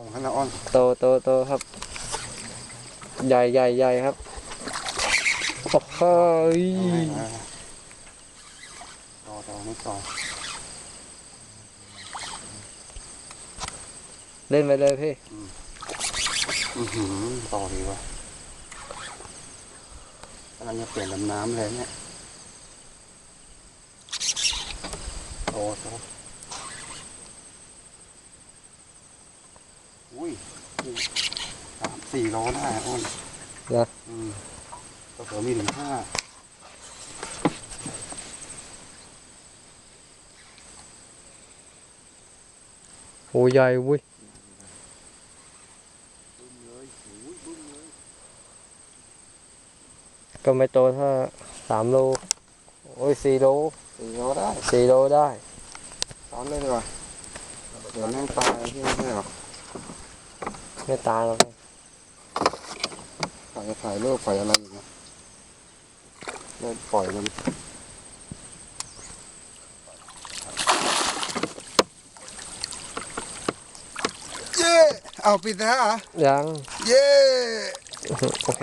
อ้ฮันนะอ้อนโตโตโตครับ ใหญ่ใหญ่ใหญ่ครับโอ้โหยต่อต่อไม่ต่อเล่นไปเลยพี่อือหือต่อดีว่ะกำลังจะเปลี่ยนลำน้ำเลยเนี่ยโตโต อุ้ยสามสี่โลได้อะอ้นนะอืมก็เผื่อมีถึงห้าโอ้ใหญ่เวุ้ยก็ไม่โตถ้าสามโล โอ้ยสี่โลสี่โลได้สี่โลได้ ตอนเลยดีกว่าเดี๋ยวแม่งตายที่ไม่ใช่หรอก ไม่ตายหรอกถ่ายถ่ายรูปปล่อยอะไรอยู่นะเล่นปล่อยมันเย้เอาปิดนะฮะยัง เย้ โอเค